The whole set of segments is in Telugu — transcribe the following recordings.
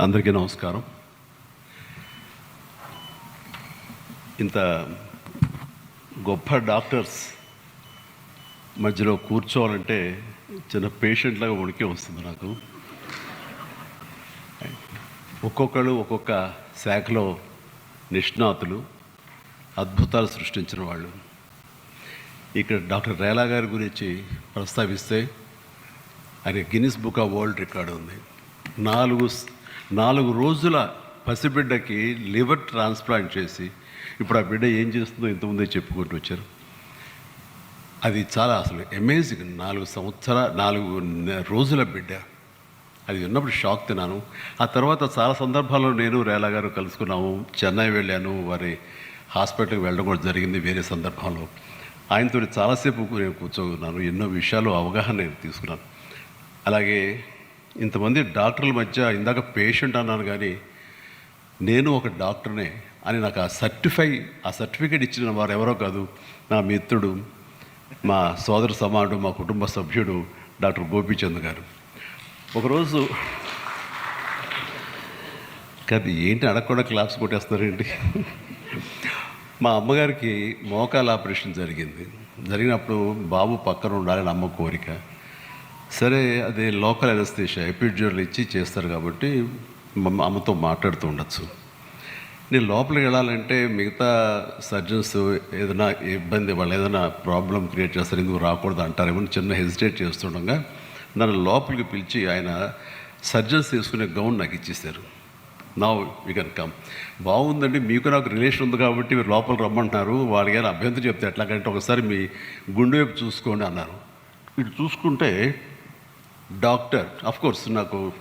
అందరికీ నమస్కారం. ఇంత గొప్ప డాక్టర్స్ మధ్యలో కూర్చోవాలంటే చిన్న పేషెంట్లాగా ఉడికే ఉనికి వస్తుంది నాకు. ఒక్కొక్కళ్ళు ఒక్కొక్క శాఖలో నిష్ణాతులు అద్భుతాలు సృష్టించిన వాళ్ళు. ఇక్కడ డాక్టర్ రేలా గారి గురించి ప్రస్తావిస్తే ఆయన Guinness Book of World record ఉంది. నాలుగు నాలుగు రోజుల పసిబిడ్డకి లివర్ ట్రాన్స్ప్లాంట్ చేసి ఇప్పుడు ఆ బిడ్డ ఏం చేస్తుందో ఇంతకుముందే చెప్పుకుంటూ వచ్చారు. అది చాలా అసలు అమేజింగ్ నాలుగు సంవత్సర నాలుగు రోజుల బిడ్డ. అది ఉన్నప్పుడు షాక్ తిన్నాను. ఆ తర్వాత చాలా సందర్భాల్లో నేను రేలా గారు కలుసుకున్నాము. చెన్నై వెళ్ళాను. వారి హాస్పిటల్కి వెళ్ళడం కూడా జరిగింది వేరే సందర్భంలో. ఆయనతో చాలాసేపు నేను కూర్చోన్నాను ఎన్నో విషయాలు అవగాహన నేను తీసుకున్నాను. అలాగే ఇంతమంది డాక్టర్ల మధ్య ఇందాక పేషెంట్ అన్నాను కానీ నేను ఒక డాక్టర్నే అని నాకు ఆ సర్టిఫై ఆ సర్టిఫికేట్ ఇచ్చిన వారు ఎవరో కాదు నా మిత్రుడు మా సోదర సమానుడు మా కుటుంబ సభ్యుడు డాక్టర్ గోపీచంద్ గారు. ఒకరోజు కాదు ఏంటి అడగకుండా క్లాప్స్ కొట్టేస్తారేంటి మా అమ్మగారికి మోకాల ఆపరేషన్ జరిగింది. జరిగినప్పుడు బాబు పక్కన ఉండాలని అమ్మ కోరిక. సరే అది లోకల్ ఎనస్థేషియా ఎపిడ్యూర్లు ఇచ్చి చేస్తారు కాబట్టి అమ్మతో మాట్లాడుతూ ఉండొచ్చు. నేను లోపలికి వెళ్ళాలంటే మిగతా సర్జన్స్ ఏదైనా ఇబ్బంది వాళ్ళు ఏదైనా ప్రాబ్లం క్రియేట్ చేస్తారు ఎందుకు రాకూడదు అంటారేమో చిన్న హెసిటేట్ చేస్తుండగా నన్ను లోపలికి పిలిచి ఆయన సర్జన్స్ తీసుకునే గౌన్ నాకు ఇచ్చేసారు నా యూ కెన్ కమ్ బాగుందండి మీకు నాకు రిలేషన్ ఉంది కాబట్టి మీరు లోపల రమ్మంటున్నారు. వాళ్ళు కానీ అభ్యంతరం చెప్తే ఎట్లాగంటే ఒకసారి మీ గుండె వైపు చూసుకోండి అన్నారు. ఇటు చూసుకుంటే డాక్టర్ అఫ్కోర్స్ నాకు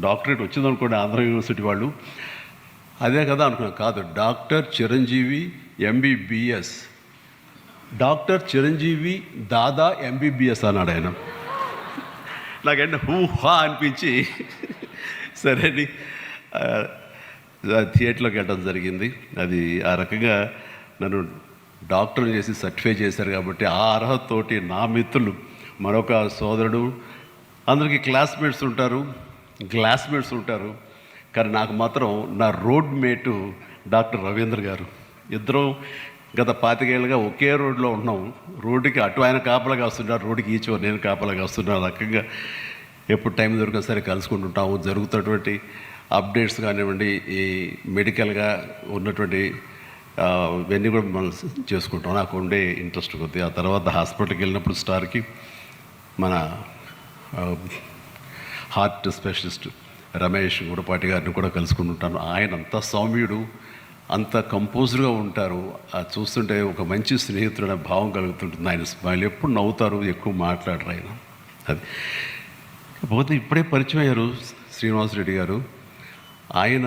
డాక్టరేట్ వచ్చిందనుకోండి ఆంధ్ర యూనివర్సిటీ వాళ్ళు. అదే కదా అనుకున్నాను కాదు doctor Chiranjeevi MBBS doctor Chiranjeevi దాదా ఎంబీబీఎస్ అన్నాడు ఆయన. నాకంటే హూ హా అనిపించి సరే అని థియేటర్లోకి వెళ్ళడం జరిగింది. అది ఆ రకంగా నన్ను డాక్టర్ చేసి సర్టిఫై చేశారు కాబట్టి ఆ అర్హతతోటి నా మిత్రులు మరొక సోదరుడు అందరికీ క్లాస్మేట్స్ ఉంటారు క్లాస్మేట్స్ ఉంటారు. కానీ నాకు మాత్రం నా రోడ్ మేటు డాక్టర్ రవీంద్ర గారు. ఇద్దరం గత పాతికేళ్ళుగా ఒకే రోడ్లో ఉన్నాం రోడ్డుకి అటు ఆయన కాపలాగా వస్తున్నారు రోడ్డుకి ఈచో నేను కాపలాగా వస్తున్నా రకంగా ఎప్పుడు టైం దొరికినా సరే కలుసుకుంటుంటాము. జరుగుతున్నటువంటి అప్డేట్స్ కానివ్వండి ఈ మెడికల్గా ఉన్నటువంటి ఇవన్నీ కూడా మనం చేసుకుంటాం. నాకు ఉండే ఇంట్రెస్ట్ కొద్ది ఆ తర్వాత హాస్పిటల్కి వెళ్ళినప్పుడు స్టార్కి మన Um, heart specialist Ramesh Gudapati గారిని కూడా కలుసుకుంటుంటాను ఆయన అంత సౌమ్యుడు అంత కంపోజ్డ్గా ఉంటారు. అది చూస్తుంటే ఒక మంచి స్నేహితుడు అనే భావం కలుగుతుంటుంది. ఆయన స్మైల్ ఎప్పుడు నవ్వుతారు ఎక్కువ మాట్లాడరు ఆయన. అది. పోతే ఇప్పుడే పరిచయం అయ్యారు శ్రీనివాసరెడ్డి గారు. ఆయన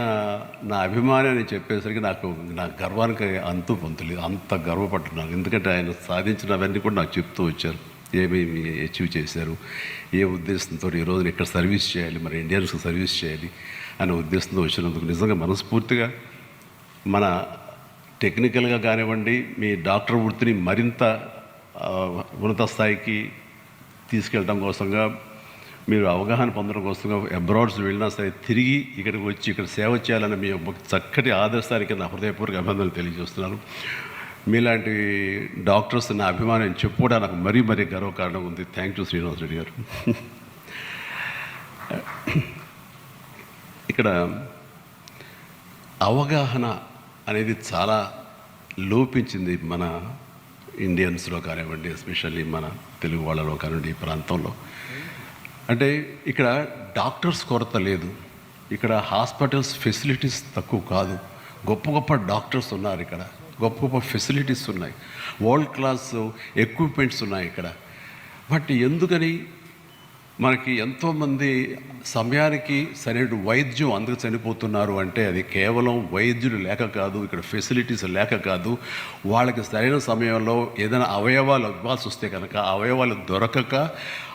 నా అభిమాని అని చెప్పేసరికి నాకు నా గర్వానికి అంతు పొందలేదు అంత గర్వపడుతున్నాను. ఎందుకంటే ఆయన సాధించినవన్నీ కూడా నాకు చెప్తూ వచ్చారు. ఏమేమి అచీవ్ చేశారు? ఏ ఉద్దేశంతో ఈ రోజున ఇక్కడ సర్వీస్ చేయాలి? మరి ఇండియన్స్కి సర్వీస్ చేయాలి? అనే ఉద్దేశంతో వచ్చినందుకు నిజంగా మనస్ఫూర్తిగా మన టెక్నికల్గా కానివ్వండి మీ డాక్టర్ వృత్తిని మరింత ఉన్నత స్థాయికి తీసుకెళ్ళడం కోసంగా మీరు అవగాహన పొందడం కోసంగా అబ్రాడ్స్ వెళ్ళినా సరే తిరిగి ఇక్కడికి వచ్చి ఇక్కడ సేవ చేయాలని మీ చక్కటి ఆదర్శానికి నా హృదయపూర్వక అభినందనలు తెలియజేస్తున్నాను. మీలాంటి డాక్టర్స్ నా అభిమానం చెప్పుకోవడానికి నాకు మరీ మరీ గర్వకారణం ఉంది. థ్యాంక్ యూ శ్రీనివాస్ రెడ్డి గారు. ఇక్కడ అవగాహన అనేది చాలా లోపించింది మన ఇండియన్స్లో కానివ్వండి ఎస్పెషల్లీ మన తెలుగు వాళ్ళలో కానివ్వండి ఈ ప్రాంతంలో. అంటే ఇక్కడ డాక్టర్స్ కొరత లేదు. ఇక్కడ హాస్పిటల్స్ ఫెసిలిటీస్ తక్కువ కాదు. గొప్ప గొప్ప డాక్టర్స్ ఉన్నారు ఇక్కడ. గొప్ప గొప్ప ఫెసిలిటీస్ ఉన్నాయి. వరల్డ్ క్లాస్ ఎక్విప్మెంట్స్ ఉన్నాయి ఇక్కడ. బట్ ఎందుకని మనకి ఎంతోమంది సమయానికి సరైన వైద్యం అందుకు చనిపోతున్నారు అంటే అది కేవలం వైద్యులు లేక కాదు ఇక్కడ ఫెసిలిటీస్ లేక కాదు. వాళ్ళకి సరైన సమయంలో ఏదైనా అవయవాలు ఇవ్వాల్సి వస్తే కనుక అవయవాలు దొరకక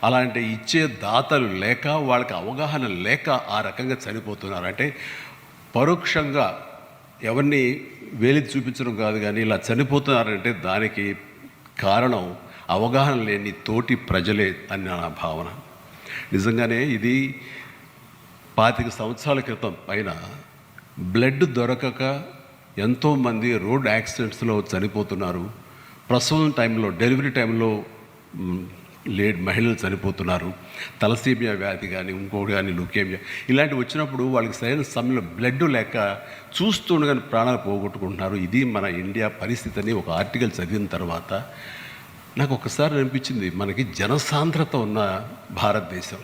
అలాంటి ఇచ్చే దాతలు లేక వాళ్ళకి అవగాహన లేక ఆ రకంగా చనిపోతున్నారు. అంటే పరోక్షంగా ఎవరిని వేలి చూపించడం కాదు కానీ ఇలా చనిపోతున్నారంటే దానికి కారణం అవగాహన లేని తోటి ప్రజలే అని నా భావన. నిజంగానే ఇది పాతిక సంవత్సరాల క్రితం పైన బ్లడ్ దొరకక ఎంతోమంది రోడ్ యాక్సిడెంట్స్లో చనిపోతున్నారు. ప్రసవం టైంలో డెలివరీ టైంలో లేడ్ మహిళలు చనిపోతున్నారు. తలసీమియా వ్యాధి కానీ ఇంకోటి కానీ లుకేమియా. ఇలాంటివి వచ్చినప్పుడు వాళ్ళకి సరైన సమయంలో బ్లడ్ లేక చూస్తుండగానే ప్రాణాలు పోగొట్టుకుంటున్నారు. ఇది మన ఇండియా పరిస్థితి అని ఒక ఆర్టికల్ చదివిన తర్వాత నాకు ఒకసారి అనిపించింది. మనకి జనసాంద్రత ఉన్న భారతదేశం.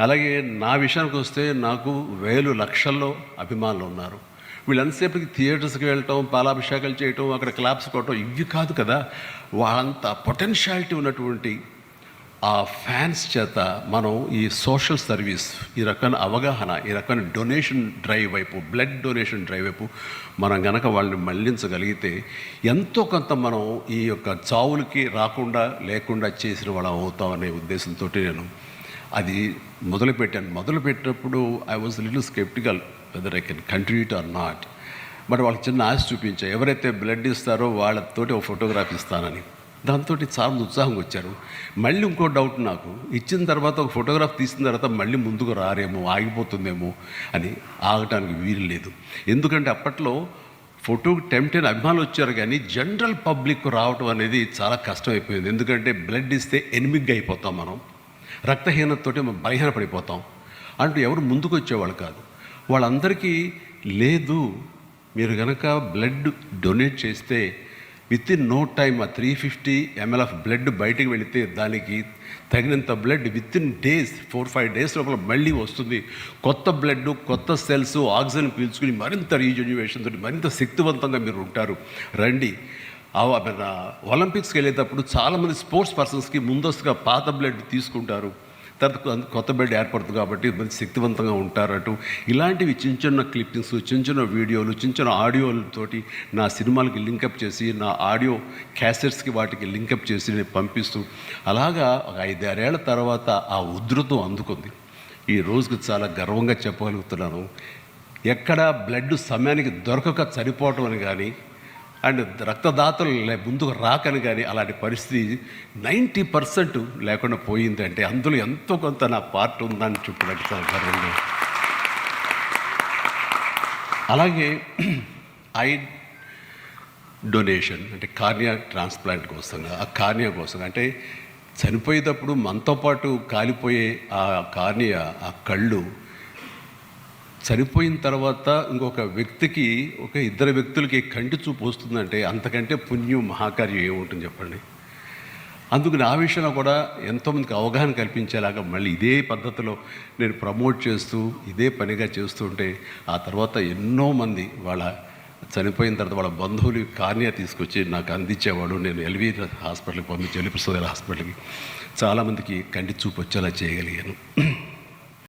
అలాగే నా విషయానికి వస్తే నాకు వేలు లక్షల్లో అభిమానులు ఉన్నారు. వీళ్ళంతసేపటికి థియేటర్స్కి వెళ్ళటం పాలాభిషేకాలు చేయటం అక్కడ క్లాప్స్ కొట్టడం ఇవి కాదు కదా. వాళ్ళంత పొటెన్షియాలిటీ ఉన్నటువంటి ఆ ఫ్యాన్స్ చేత మనం ఈ సోషల్ సర్వీస్ ఈ రకమైన అవగాహన ఈ రకమైన డొనేషన్ డ్రైవ్ వైపు బ్లడ్ డొనేషన్ డ్రైవ్ వైపు మనం గనక వాళ్ళని మళ్ళించగలిగితే ఎంతో కొంత మనం ఈ యొక్క చావులకి రాకుండా లేకుండా చేసిన వాళ్ళం అవుతామనే ఉద్దేశంతో నేను అది మొదలుపెట్టాను. మొదలుపెట్టినప్పుడు I was little skeptical whether I can contribute or not but వాళ్ళకి చిన్న ఆశ చూపించా. ఎవరైతే బ్లడ్ ఇస్తారో వాళ్ళతోటి ఒక ఫోటోగ్రాఫ్ ఇస్తానని. దాంతో చాలా ఉత్సాహం వచ్చారు. మళ్ళీ ఇంకో డౌట్ నాకు. ఇచ్చిన తర్వాత ఒక ఫోటోగ్రాఫ్ తీసిన తర్వాత మళ్ళీ ముందుకు రారేమో ఆగిపోతుందేమో అని ఆగటానికి వీలు లేదు. ఎందుకంటే అప్పట్లో ఫోటోకి టెంప్టెన్ అభిమానులు వచ్చారు కానీ జనరల్ పబ్లిక్ రావటం అనేది చాలా కష్టమైపోయింది. ఎందుకంటే బ్లడ్ ఇస్తే ఎనిమిగ్గా అయిపోతాం మనం. రక్తహీనతతోటి మనం బలహీనపడిపోతాం అంటూ ఎవరు ముందుకు వచ్చేవాళ్ళు కాదు. వాళ్ళందరికీ లేదు మీరు కనుక బ్లడ్ డొనేట్ చేస్తే విత్ ఇన్ నో టైమ్ ఆ three fifty ML of blood బయటికి వెళితే దానికి తగినంత blood within days four five days లోపల మళ్ళీ వస్తుంది. కొత్త బ్లడ్ కొత్త సెల్స్ ఆక్సిజన్ పీల్చుకుని మరింత రీజెన్యువేషన్ తోటి మరింత శక్తివంతంగా మీరు ఉంటారు. రండి. ఒలింపిక్స్కి వెళ్ళేటప్పుడు చాలామంది స్పోర్ట్స్ పర్సన్స్కి ముందస్తుగా పాత బ్లడ్ తీసుకుంటారు. తర్వాత కొత్త బ్లడ్ ఏర్పడుతుంది కాబట్టి మంచి శక్తివంతంగా ఉంటారట. ఇలాంటివి చిన్న చిన్న క్లిప్పింగ్స్ చిన్న చిన్న వీడియోలు చిన్న చిన్న ఆడియోలతోటి నా సినిమాలకి లింకప్ చేసి నా ఆడియో క్యాసెట్స్కి వాటికి లింకప్ చేసి నేను పంపిస్తూ అలాగా ఒక ఐదారేళ్ళ తర్వాత ఆ ఉధృతం అందుకుంది. ఈ రోజుకి చాలా గర్వంగా చెప్పగలుగుతున్నాను. ఎక్కడ బ్లడ్ సమయానికి దొరకక చనిపోవటం అని కానీ అండ్ రక్తదాతలు లే- ముందుకు రాకని కానీ అలాంటి పరిస్థితి నైంటీ పర్సెంట్ లేకుండా పోయిందంటే అందులో ఎంతో కొంత నా పార్ట్ ఉందని చెప్పడానికి గర్వంగా అలాగే ఐ డొనేషన్ అంటే కార్నియా ట్రాన్స్ప్లాంట్ కోసం ఆ కార్నియా కోసం అంటే చనిపోయేటప్పుడు మనతో పాటు కాలిపోయే ఆ కార్నియా ఆ కళ్ళు చనిపోయిన తర్వాత ఇంకొక వ్యక్తికి ఒక ఇద్దరు వ్యక్తులకి కంటి చూపు వస్తుందంటే అంతకంటే పుణ్యం మహాకార్యం ఏముంటుంది చెప్పండి? అందుకు నా విషయంలో కూడా ఎంతోమందికి అవగాహన కల్పించేలాగా మళ్ళీ ఇదే పద్ధతిలో నేను ప్రమోట్ చేస్తూ ఇదే పనిగా చేస్తుంటే ఆ తర్వాత ఎన్నో మంది వాళ్ళ చనిపోయిన తర్వాత వాళ్ళ బంధువులు కార్నియా తీసుకొచ్చి నాకు అందించేవాడు. నేను ఎల్వి హాస్పిటల్కి పంపించి ఎల్వి ప్రసాద్ హాస్పిటల్కి చాలామందికి కంటి చూపు వచ్చేలా చేయగలిగాను.